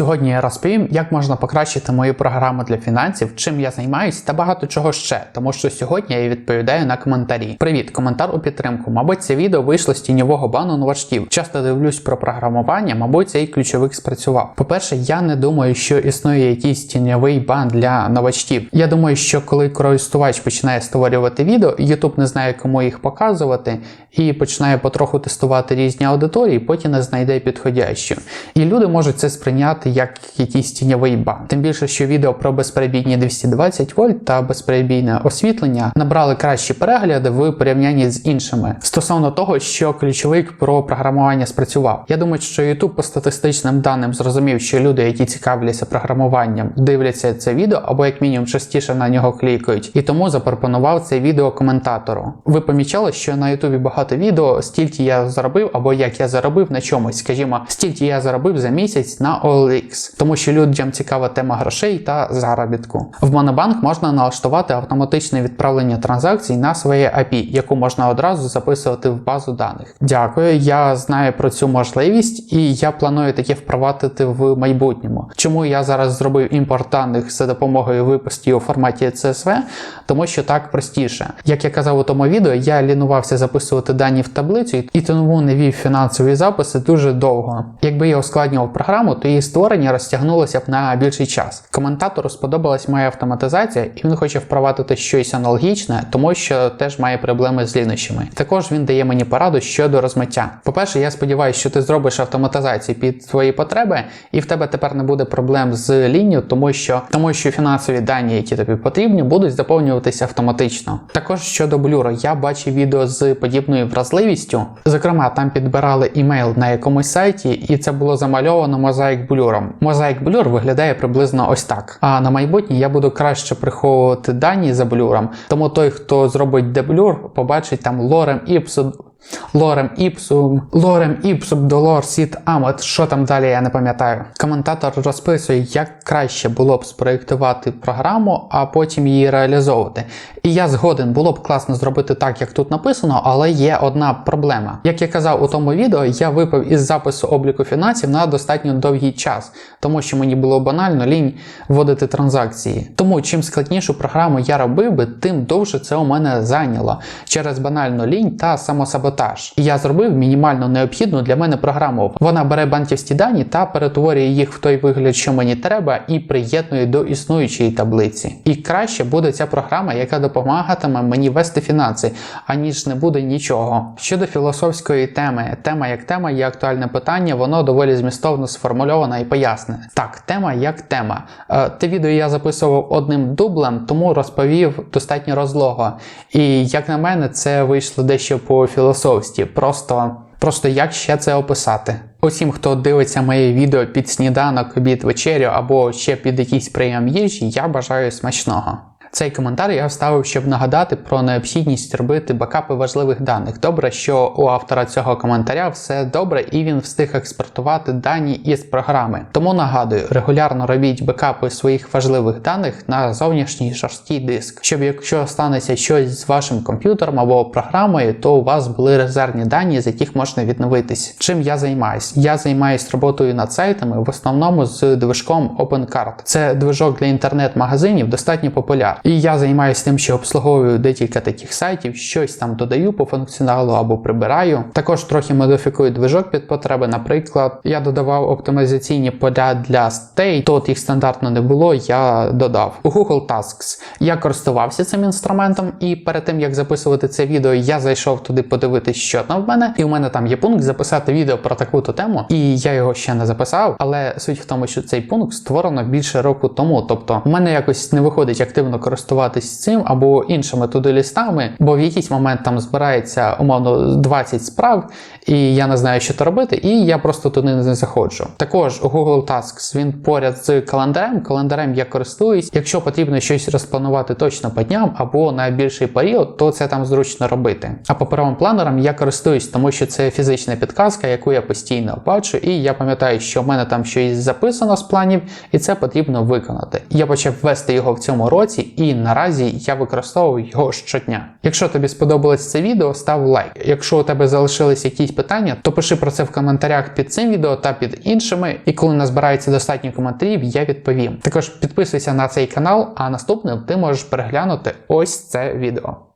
Сьогодні я розповім, як можна покращити мою програму для фінансів, чим я займаюсь та багато чого ще, тому що сьогодні я відповідаю на коментарі. Привіт, коментар у підтримку. Мабуть, це відео вийшло з тіньового бану новачків. Часто дивлюсь про програмування, мабуть, цей ключовик спрацював. По-перше, я не думаю, що існує якийсь тіньовий бан для новачків. Я думаю, що коли користувач починає створювати відео, YouTube не знає, кому їх показувати, і починає потроху тестувати різні аудиторії, потім не знайде підходящу. І люди можуть це сприйняти як якийсь тіньовий бан. Тим більше, що відео про безперебійні 220 вольт та безперебійне освітлення набрали кращі перегляди в порівнянні з іншими. Стосовно того, що ключовик про програмування спрацював. Я думаю, що YouTube по статистичним даним зрозумів, що люди, які цікавляться програмуванням, дивляться це відео або як мінімум частіше на нього клікають, і тому запропонував це відео коментатору. Ви помічали, що на YouTube багато відео, стільки я заробив, або як я заробив на чомусь, скажімо, стільки я заробив за місяць на OLX, тому що людям цікава тема грошей та заробітку. В Монобанк можна налаштувати автоматичне відправлення транзакцій на своє API, яку можна одразу записувати в базу даних. Дякую, я знаю про цю можливість і я планую таке впровадити в майбутньому. Чому я зараз зробив імпорт даних за допомогою випустів у форматі CSV? Тому що так простіше. Як я казав у тому відео, я лінувався записувати дані в таблицю і тому не вів фінансові записи дуже довго. Якби я ускладнював програму, то її створення розтягнулося б на більший час. Коментатору сподобалась моя автоматизація, і він хоче впровадити щось аналогічне, тому що теж має проблеми з лінощами. Також він дає мені пораду щодо розмиття. По-перше, я сподіваюся, що ти зробиш автоматизацію під свої потреби, і в тебе тепер не буде проблем з лінією, тому що тому що фінансові дані, які тобі потрібні, будуть заповнюватися автоматично. Також щодо блюру, я бачив відео з подібною вразливістю. Зокрема, там підбирали імейл на якомусь сайті, і це було замальовано мозаїк блюром. Мозаїк блюр виглядає приблизно ось так. А на майбутнє я буду краще приховувати дані за блюром, тому той, хто зробить деблюр, побачить там лорем іпсу. Лорем іпсум, лорем іпсум долор сіт амет. Що там далі, я не пам'ятаю. Коментатор розписує, як краще було б спроєктувати програму, а потім її реалізовувати. І я згоден, було б класно зробити так, як тут написано, але є одна проблема. Як я казав у тому відео, я випав із запису обліку фінансів на достатньо довгий час, тому що мені було банально лінь вводити транзакції. Тому чим складнішу програму я робив би, тим довше це у мене зайняло через банальну лінь та самосаботаж. І я зробив мінімально необхідну для мене програму. Вона бере банківські дані та перетворює їх в той вигляд, що мені треба, і приєднує до існуючої таблиці. І краще буде ця програма, яка допомагатиме мені вести фінанси, аніж не буде нічого. Щодо філософської теми, тема як тема є актуальне питання, воно доволі змістовно сформульовано і пояснене. Так, тема як тема. Е, Те відео я записував одним дублем, тому розповів достатньо розлого. І як на мене, це вийшло дещо по філософськи. Просто. Просто як ще це описати? Усім, хто дивиться моє відео під сніданок, обід, вечерю або ще під якийсь прийом їжі, я бажаю смачного. Цей коментар я вставив, щоб нагадати про необхідність робити бакапи важливих даних. Добре, що у автора цього коментаря все добре і він встиг експортувати дані із програми. Тому нагадую, регулярно робіть бекапи своїх важливих даних на зовнішній жорсткий диск, щоб якщо станеться щось з вашим комп'ютером або програмою, то у вас були резервні дані, з яких можна відновитись. Чим я займаюсь? Я займаюсь роботою над сайтами, в основному з движком OpenCard. Це движок для інтернет-магазинів, достатньо популярний. І я займаюся тим, що обслуговую декілька таких сайтів, щось там додаю по функціоналу або прибираю. Також трохи модифікую движок під потреби. Наприклад, я додавав оптимізаційні поля для стей, тут їх стандартно не було, я додав. У Google Tasks я користувався цим інструментом, і перед тим як записувати це відео, я зайшов туди подивитись, що там в мене. І у мене там є пункт записати відео про таку-то тему, і я його ще не записав. Але суть в тому, що цей пункт створено більше року тому. Тобто, у мене якось не виходить активно користуватись цим або іншими туди-лістами, бо в якийсь момент там збирається умовно 20 справ, і я не знаю, що то робити, і я просто туди не заходжу. Також Google Tasks він поряд з календарем. Календарем я користуюсь. Якщо потрібно щось розпланувати точно по дням або на більший період, то це там зручно робити. А паперовим планером я користуюсь, тому що це фізична підказка, яку я постійно бачу, і я пам'ятаю, що в мене там щось записано з планів, і це потрібно виконати. Я почав ввести його в цьому році, і наразі я використовую його щодня. Якщо тобі сподобалось це відео, став лайк. Якщо у тебе залишились якісь питання, то пиши про це в коментарях під цим відео та під іншими. І коли назбирається достатньо коментарів, я відповім. Також підписуйся на цей канал, а наступним ти можеш переглянути ось це відео.